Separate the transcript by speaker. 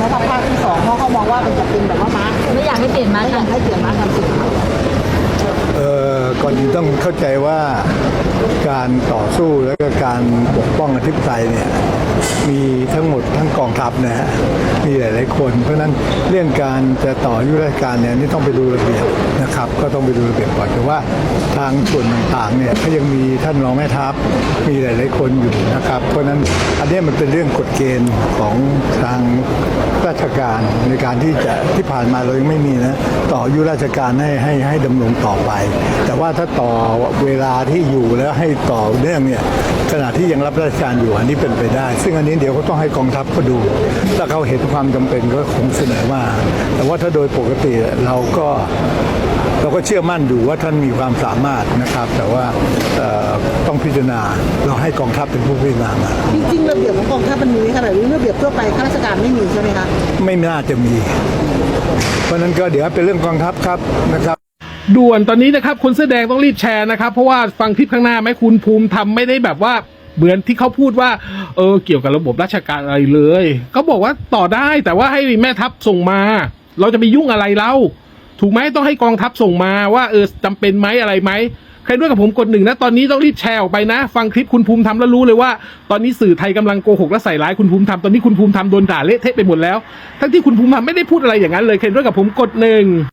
Speaker 1: นะครับภาคที่สองเพราะเขามองว่ามันจะเป็นแบบว่าม้า
Speaker 2: ไม่อยากให้เปลี่ยนมา
Speaker 1: ไม่อยากให้เปลี่ยนม้าทำศึก
Speaker 3: เอ่อก่อนอื่นต้องเข้าใจว่าการต่อสู้และก็การปกป้องอธิปไตยเนี่ยมีทั้งหมดทั้งกองทัพนะฮะมีหลาย ๆ คน เพราะนั้นเรื่องการจะต่ออยุทธการเนี่ยนี่ต้องไปดูระเบียบนะครับ ก็ต้องไปดูระเบียบก่อนแต่ว่าทางส่วนต่างๆเนี่ยก็ยังมีท่านรองแม่ทัพมีหลายๆคนอยู่นะครับ เพราะนั้นอันนี้มันเป็นเรื่องกฎเกณฑ์ของทางราชการในการที่จะที่ผ่านมาเรายังไม่มีนะต่ออายุราชการให้ให้ให้ดำรงต่อไป แต่ว่าถ้าต่อเวลาที่อยู่แล้วให้ต่อเนื่องเนี่ยขณะที่ยังรับราชการอยู่อันนี้เป็นไปได้ ซึ่งอันนี้เดี๋ยวก็ต้องให้กองทัพก็ดู ถ้าเขาเห็นความจำเป็นก็คงเสนอมาแต่ว่าถ้าโดยปกติเราก็ เราก็เชื่อมั่นอยู่ว่าท่านมีความสามารถนะครับ แต่ว่าเอ่อต้องพิจารณาเราให้กองทัพเป็นผู้พิจารณามา
Speaker 1: จริงๆระเบียบของกองทัพมันมีขนาดนี้ระเบียบทั่วไปข้าราชการไม่มีใช่ไหมคะ
Speaker 3: ไม่น่าจะมี เพราะฉะนั้นก็เดี๋ยวเป็นเรื่องกองทัพครับนะครับ
Speaker 4: ด่วนตอนนี้นะครับคนเสื้อแดงต้องรีบแชร์นะครับเพราะว่าฟังคลิปข้างหน้าไหมคุณภูมิทำไม่ได้แบบว่าเหมือนที่เขาพูดว่าเออเกี่ยวกับระบบราชการอะไรเลยเขาบอกว่าต่อได้แต่ว่าให้แม่ทัพส่งมา เราจะไปยุ่งอะไรเล่า ถูกไหมต้องให้กองทัพส่งมาว่าเออจำเป็นไหมอะไรไหมใครด้วยกับผมกดหนึ่งนะ ตอนนี้ต้องรีบแชร์ออกไปนะ ฟังคลิปคุณภูมิทำแล้วรู้เลยว่า ตอนนี้สื่อไทยกำลังโกหกและใส่ร้ายคุณภูมิทำตอนนี้คุณภูมิทำโดนด่าเละเทะไปหมดแล้วทั้งที่คุณภูมิทำไม่ได้พูดอะไรอย่างนั้นเลยใครด้วยกับผมกดหนึ่ง